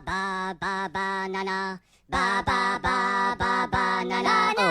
ba ba banana ba ba ba ba banana ba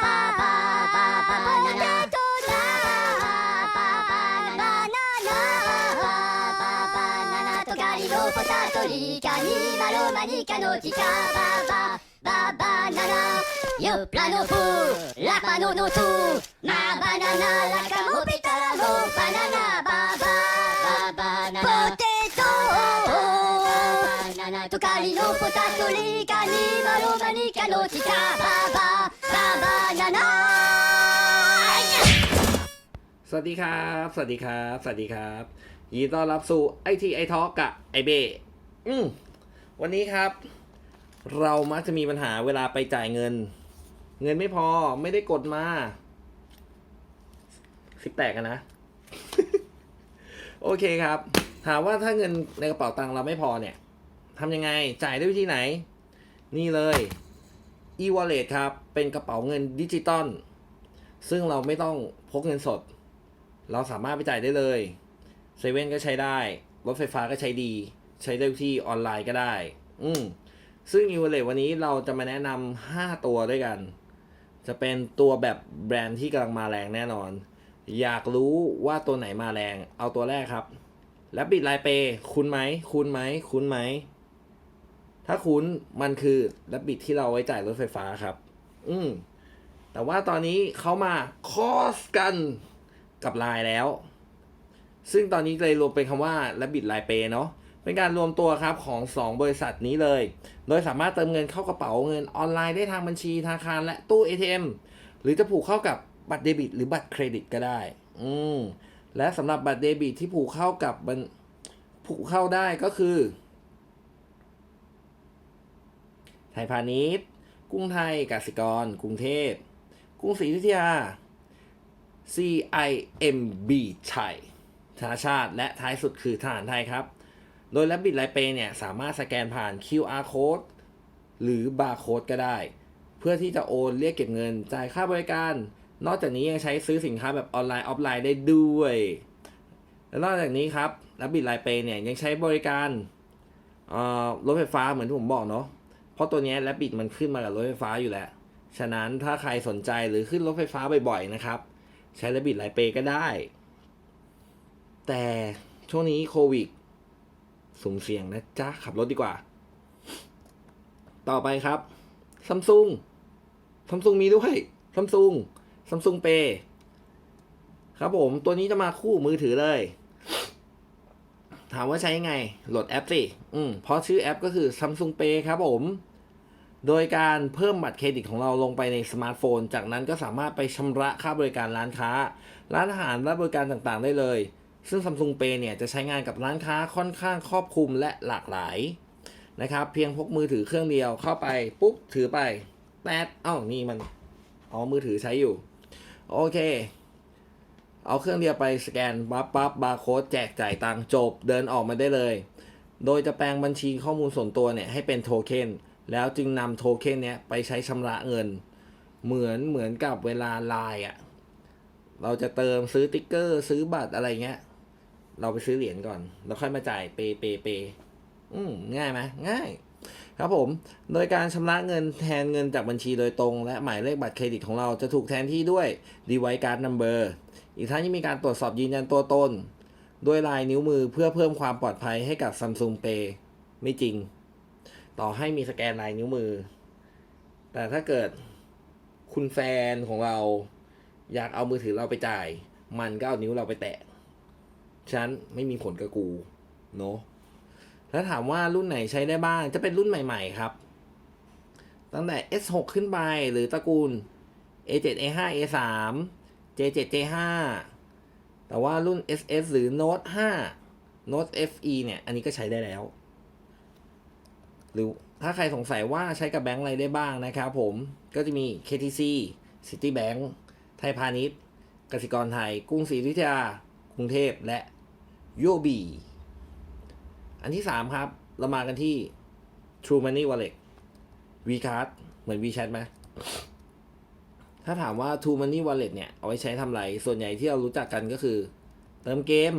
ba ba ba banana Potatonica, ni malomanica, nautica, ba ba ba banana, yo plano pour la banana tout, ma banana la リのポタトリカニマロマニカのチカババババナナสวัสดีครับ สวัสดีครับ สวัสดีครับยินดีต้อนรับสู่ไอทีไอทอกับไอเบอืมวันนี้ครับ เรามักจะมีปัญหาเวลาไปจ่ายเงิน เงินไม่พอไม่ได้กดมาสิบแตกนะ โอเคครับ ถามว่าถ้าเงินในกระเป๋าตังค์เราไม่พอเนี่ย ทำยังไงจ่ายด้วยวิธีไหน นี่เลย e-wallet ครับ เป็นกระเป๋าเงินดิจิตอลซึ่งเราไม่ต้องพกเงินสด เราสามารถไปจ่ายได้เลยเซเว่นก็ใช้ได้ รถไฟฟ้าก็ใช้ดี ใช้ได้ที่ออนไลน์ก็ได้ อืมซึ่ง e w a l l e t วันนี้เราจะมาแนะนำ5ตัวด้วยกัน จะเป็นตัวแบบแบรนด์ที่กำลังมาแรงแน่นอน อยากรู้ว่าตัวไหนมาแรง เอาตัวแรกครับ และบิดไลเป คุ้นไหม คุ้นไหม คุ้นไหม ถ้าคุ้นมันคือและบิดที่เราไว้จ่ายรถไฟฟ้าครับ อืมแต่ว่าตอนนี้เขามาคอสกันกับไลน์แล้ว ซึ่งตอนนี้เลยรวมเป็นคำว่า Rabbit Line Pay เนาะเป็นการรวมตัวครับของ 2 บริษัทนี้เลย โดยสามารถเติมเงินเข้ากระเป๋าเงินออนไลน์ได้ทางบัญชีธนาคารและตู้ ATM หรือจะผูกเข้ากับบัตรเดบิต หรือบัตรเครดิตก็ได้ อืม และสำหรับบัตรเดบิตที่ผูกเข้ากับผูกเข้าได้ก็คือ ไทยพาณิชย์ กรุงไทยกสิกร กรุงเทพ กรุงศรีอยุธยา CIMB ไทยธนาชาติ และท้ายสุดคือทหารไทยครับ โดย Rabbit Line Pay เนี่ยสามารถสแกนผ่าน QR code หรือ barcode ก็ได้ เพื่อที่จะโอนเรียกเก็บเงินจ่ายค่าบริการ นอกจากนี้ยังใช้ซื้อสินค้าแบบออนไลน์ออฟไลน์ได้ด้วยและนอกจากนี้ครับ Rabbit Line Pay เนี่ยยังใช้บริการรถไฟฟ้าเหมือนที่ผมบอกเนาะ เพราะตัวนี้ Rabbit มันขึ้นมากับรถไฟฟ้าอยู่แล้ว ฉะนั้นถ้าใครสนใจหรือขึ้นรถไฟฟ้าบ่อยๆนะครับ ใช้ Rabbit Line Pay ก็ได้ แต่ช่วงนี้โควิดสุ่มเสี่ยงนะจ๊ะ ขับรถดีกว่า ต่อไปครับซัมซุงซัมซุงมีด้วยซัมซุงซัมซุงเปครับผมตัวนี้จะมาคู่มือถือเลย ถามว่าใช้ยังไง โหลดแอปสิ อืมเพราะชื่อแอปก็คือ Samsung Pay ครับผม โดยการเพิ่มบัตรเครดิตของเราลงไปในสมาร์ทโฟน จากนั้นก็สามารถไปชำระค่าบริการร้านค้า ร้านอาหารและบริการต่างๆ ได้เลย ซึ่ง Samsung Pay เนี่ยจะใช้งานกับร้านค้าค่อนข้างครอบคลุมและหลากหลายนะครับ เพียงพกมือถือเครื่องเดียวเข้าไป ปุ๊บ ถือไปแป๊ดอ้าวนี่มัน อ๋อ มือถือใช้อยู่ โอเค เอาเครื่องเดียวไปสแกนปั๊บปั๊บบาร์โค้ดแจกจ่ายตังจบเดินออกมาได้เลย โดยจะแปลงบัญชีข้อมูลส่วนตัวเนี่ยให้เป็นโทเค็นแล้วจึงนำโทเค็นเนี้ยไปใช้ชำระเงิน เหมือนเหมือนกับเวลาไลน์อะเราจะเติมซื้อติ๊กเกอร์ ซื้อบัตรอะไรเงี้ย เราไปซื้อเหรียญก่อน แล้วค่อยมาจ่ายเปเปเปอืมง่ายไหมง่าย ครับผม โดยการชำระเงินแทนเงินจากบัญชีโดยตรง และหมายเลขบัตรเครดิตของเราจะถูกแทนที่ด้วย device card number อีกทั้งยังมีการตรวจสอบยืนยันตัวตน ด้วยลายนิ้วมือเพื่อเพิ่มความปลอดภัยให้กับ Samsung Pay ไม่จริง ต่อให้มีสแกนลายนิ้วมือ แต่ถ้าเกิดคุณแฟนของเราอยากเอามือถือเราไปจ่าย มันก็เอานิ้วเราไปแตะ ฉันไม่มีผลกับกู เนาะแล้วถามว่ารุ่นไหนใช้ได้บ้าง จะเป็นรุ่นใหม่ ๆ ครับ ตั้งแต่ S6 ขึ้นไปหรือตระกูล A7 A5 A3 J7 J5 แต่ว่ารุ่น SS หรือ Note 5 Note FE เนี่ย อันนี้ก็ใช้ได้แล้ว หรือถ้าใครสงสัยว่าใช้กับแบงก์อะไรได้บ้างนะครับผมก็จะมี KTC Citibank ไทยพาณิชย์กสิกรไทย กรุงศรีอยุธยากรุงเทพและ UOB อันที่ 3 ครับ เรามากันที่ True Money Wallet Vcard เหมือน WeChat ไหม ถ้าถามว่า True Money Wallet เนี่ย เอาไว้ใช้ทำไร ส่วนใหญ่ที่เรารู้จักกันก็คือ เติมเกม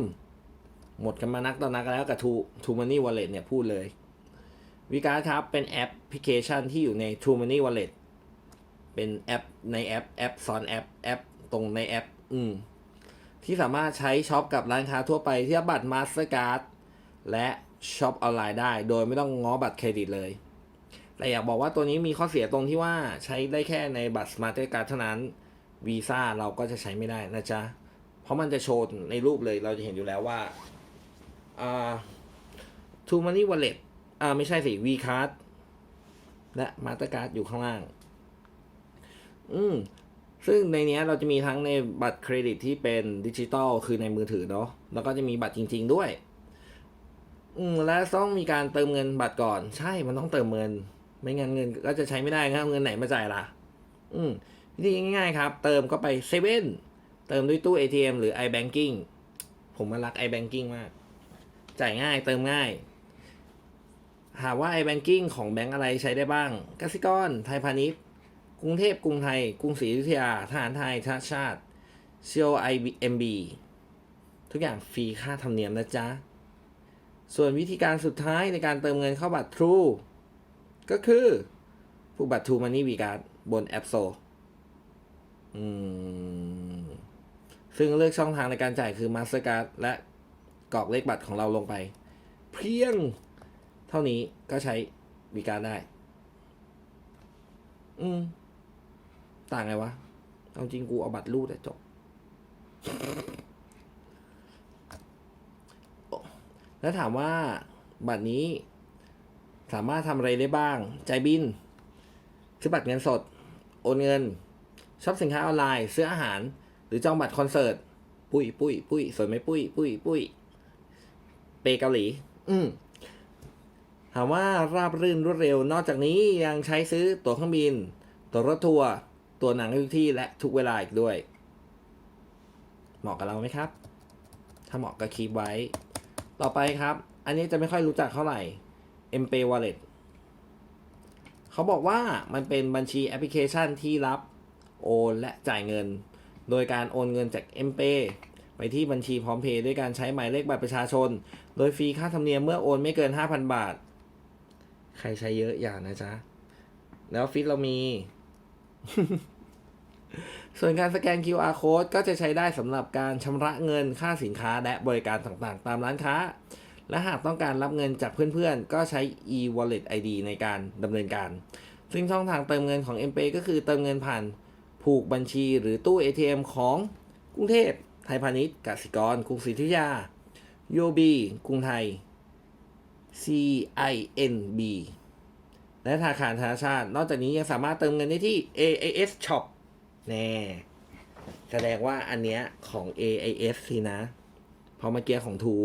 หมดกันมานักต่อนักแล้วกับ True True Money Wallet เนี่ย พูดเลยวีการครับ เป็นแอปพลิเคชันที่อยู่ใน True Money Wallet เป็นแอปในแอปแอปซ้อนแอปแอปตรงในแอป อืม ที่สามารถใช้ช็อปกับร้านค้าทั่วไปที่รับบัตร Mastercard และช็อปออนไลน์ได้ โดยไม่ต้องง้อบัตรเครดิตเลย แต่อยากบอกว่าตัวนี้มีข้อเสียตรงที่ว่าใช้ได้แค่ในบัตร Mastercard เท่านั้นวีซ่าเราก็จะใช้ไม่ได้นะจ๊ะ เพราะมันจะโชว์ในรูปเลยเราจะเห็นอยู่แล้วว่าอ่า True Money Wallet อ่าไม่ใช่สิ V Card และ Mastercard อยู่ข้างล่าง อืม ซึ่งในนี้เราจะมีทั้งในบัตรเครดิตที่เป็นดิจิตอลคือในมือถือเนาะแล้วก็จะมีบัตรจริง ๆ ด้วย อืม และต้องมีการเติมเงินบัตรก่อน ใช่มันต้องเติมเงิน ไม่งั้นเงินก็จะใช้ไม่ได้ครับเงินไหนมาจ่ายล่ะ อืมวิธีง่ายๆครับ เติมก็ไปเซเว่นเติมด้วยตู้ ATM หรือ iBanking ผมมารัก iBanking มาก จ่ายง่ายเติมง่าย หาว่า iBanking ของแบงก์อะไรใช้ได้บ้างกสิกร ไทยพาณิชย์ กรุงเทพกรุงไทย กรุงศรีอยุธยาทหารไทยชาติชาติ COIMB ทุกอย่างฟรีค่าธรรมเนียมนะจ๊ะ ส่วนวิธีการสุดท้ายในการเติมเงินเข้าบัตร True ก็คือผู้บัตร True Money v c a r d บน App Store อืมซึ่งเลือกช่องทางในการจ่ายคือ Mastercard และกรอกเลขบัตรของเราลงไป เพียงเท่านี้ก็ใช้บริการได้ อืม ต่างไงวะ เอาจริงกูเอาบัตรรูดแต่จบแล้วถามว่าบัตรนี้ สามารถทำอะไรได้บ้าง จ่ายบิน ซื้อบัตรเงินสด โอนเงินช็อปสินค้าออนไลน์ ซื้ออาหาร หรือจองบัตรคอนเสิร์ต ปุ้ยปุ้ยปุ้ยสวยไหมปุ้ยปุ้ยปุ้ยเปเกาหลี อืมถามว่าราบรื่นรวดเร็วนอกจากนี้ยังใช้ซื้อตั๋วเครื่องบิน ตั๋วรถทัวร์ตั๋วหนังทุกที่และทุกเวลาอีกด้วย เหมาะกับเราไหมครับ ถ้าเหมาะก็คีบไว้ ต่อไปครับ อันนี้จะไม่ค่อยรู้จักเท่าไหร่ m p a y Wallet เขาบอกว่ามันเป็นบัญชีแอปพลิเคชันที่รับโอนและจ่ายเงิน โดยการโอนเงินจาก m p a y ไปที่บัญชีพร้อมเพย์ด้วยการใช้หมายเลขบัตรประชาชน โดยฟรีค่าธรรมเนียมเมื่อโอนไม่เกิน 5,000 บาท ใครใช้เยอะอย่านะจ๊ะ แล้วฟิตเรามี ส่วนการสแกน QR code ก็จะใช้ได้สำหรับการชำระเงินค่าสินค้าและบริการต่างๆ ตามร้านค้า และหากต้องการรับเงินจากเพื่อนๆ ก็ใช้ e-wallet ID ในการดำเนินการ ซึ่งช่องทางเติมเงินของ m p a y ก็คือเติมเงินผ่านผูกบัญชีหรือตู้ ATM ของกรุงเทพ ไทยพาณิชย์ กสิกร กรุงศรีอยุยา UOB กรุงไทย CINB และธนาคารธนาชาติ นอกจากนี้ยังสามารถเติมเงินได้ที่ AIS Shop แน่แสดงว่าอันเนี้ยของ AIS สินะ เพราะเมื่อกี้ของทู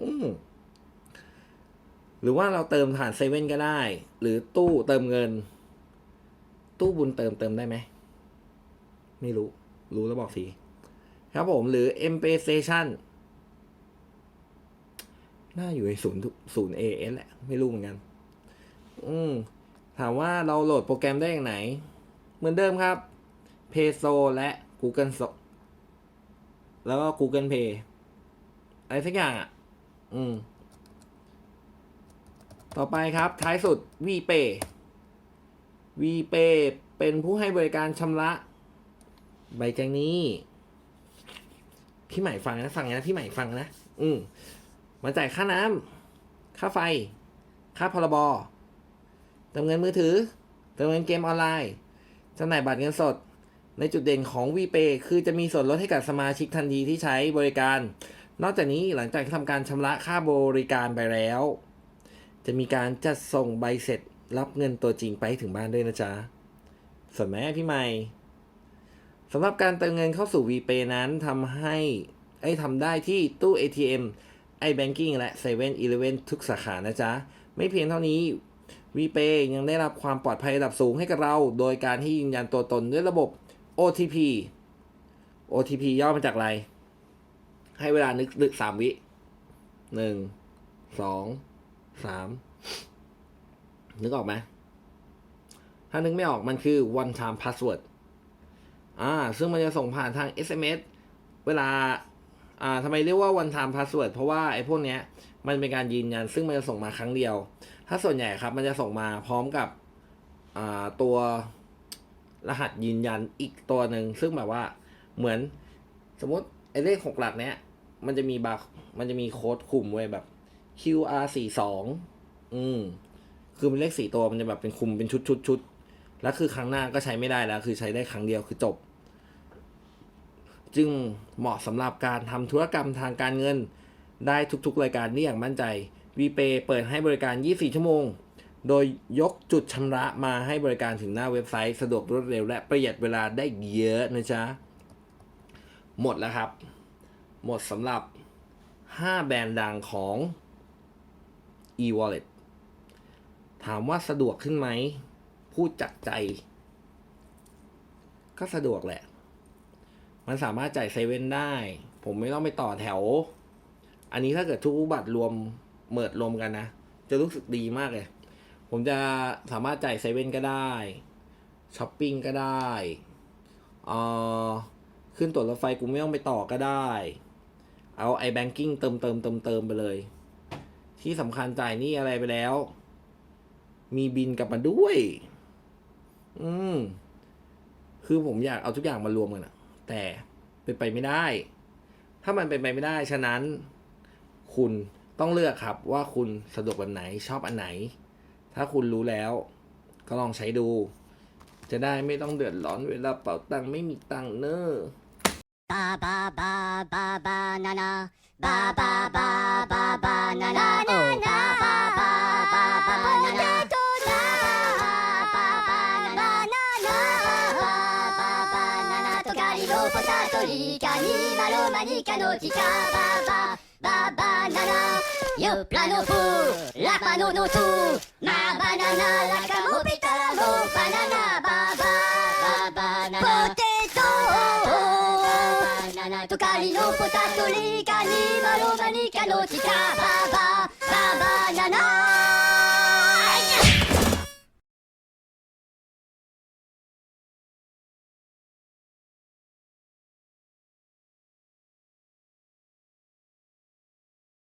อืมหรือว่าเราเติมผ่านเซเว่นก็ได้ หรือตู้เติมเงิน ตู้บุญเติมเติมได้ไหม ไม่รู้ รู้แล้วบอกสิครับผมหรือ m p a y Station น่าอยู่ในศูนย์ศูนย์ AS แหละ ไม่รู้เหมือนกัน อืม ถามว่าเราโหลดโปรแกรมได้อย่างไหน เหมือนเดิมครับ p a y s o และ Google แล้วก็ Google Pay อะไรสักอย่างอะ อืม ต่อไปครับ ท้ายสุด VPay VPay เป็นผู้ให้บริการชำระ ใบแจ้งหนี้ พี่ใหม่ฟังนะฟังนะพี่ใหม่ฟังนะ อืมมาจ่ายค่าน้ำค่าไฟ ค่าพรบเติมเงินมือถือเติมเงินเกมออนไลน์จำหน่ายบัตรเงินสด ในจุดเด่นของ VPay คือจะมีส่วนลดให้กับสมาชิกทันทีที่ใช้บริการ นอกจากนี้หลังจากทำการชำระค่าบริการไปแล้ว จะมีการจัดส่งใบเสร็จรับเงินตัวจริงไปถึงบ้านด้วยนะจ๊ะส่วนไหมพี่ใหม่สำหรับการเติมเงินเข้าสู่ VPay นั้นทำให้ไอ้ทำได้ที่ตู้ ATM iBanking และ7 e เ e ่ e อทุกสาขานะจ๊ะ ไม่เพียงเท่านี้ VPay ยังได้รับความปลอดภัยระดับสูงให้กับเรา โดยการที่ยืนยันตัวตนด้วยระบบ OTP OTP ย่อมาจากอะไร ให้เวลานึกนึกสามวิหนึ่งสองสามนึกออกไหมถ้านึกไม่ออกมันคือ one time password อ่า ซึ่งมันจะส่งผ่านทาง SMS เวลา อ่าทำไมเรียกว่า one time password เพราะว่าไอ้พวกเนี้ย มันเป็นการยืนยัน ซึ่งมันจะส่งมาครั้งเดียว ถ้าส่วนใหญ่ครับ มันจะส่งมาพร้อมกับ อ่า ตัวรหัสยืนยันอีกตัวหนึ่ง ซึ่งแบบว่า เหมือน สมมติไอ้เลขหกหลักเนี้ย มันจะมีบาร์มันจะมีโค้ดคุมไว้แบบ QR สี่สองอืม คือมันเลขสี่ตัวมันจะแบบเป็นคุมเป็นชุดชุดชุดแล้วคือครั้งหน้าก็ใช้ไม่ได้แล้ว คือใช้ได้ครั้งเดียวคือจบ จึงเหมาะสำหรับการทำธุรกรรมทางการเงิน ได้ทุกๆ รายการได้อย่างมั่นใจ VPay เปิดให้บริการ 24 ชั่วโมง โดยยกจุดชำระมาให้บริการถึงหน้าเว็บไซต์ สะดวกรวดเร็วและประหยัดเวลาได้เยอะนะจ๊ะ หมดแล้วครับ หมดสำหรับ 5 แบรนด์ดังของ e-wallet ถามว่าสะดวกขึ้นไหม พูดจากใจ ก็สะดวกแหละ มันสามารถจ่ายเซเว่นได้ ผมไม่ต้องไปต่อแถว อันนี้ถ้าเกิดทุกบัตรรวมเมิดรวมกันนะ จะรู้สึกดีมากเลย ผมจะสามารถจ่ายเซเว่นก็ได้ช้อปปิ้งก็ได้ เอ่อ ขึ้นตั๋วรถไฟกูไม่ต้องไปต่อก็ได้ เอาไอแบงกิ้งเติมเติมเติมเติมไปเลย ที่สำคัญจ่ายนี่อะไรไปแล้ว มีบินกลับมาด้วย อืม คือผมอยากเอาทุกอย่างมารวมกันอะแต่เป็นไปไม่ได้ ถ้ามันเป็นไปไม่ได้ ฉะนั้น คุณต้องเลือกครับว่าคุณสะดวกแบบไหนชอบอันไหน ถ้าคุณรู้แล้ว ก็ลองใช้ดู จะได้ไม่ต้องเดือดร้อนเวลาเป๋าตังค์ไม่มีตังค์เนอะ Ba ba ba ba ba na na. Ba ba ba ba ba na na. Oh. Ba ba ba ba ba na na. Ba ba ba ba. Ba ba ba na na. Potato rika ni no. Ba ba ba ba na na. Yo plano fu la pano no tu. Ma banana la camopita la mo banana ba. バナナとカリのポタトリカニマロマニカのチカババババナナ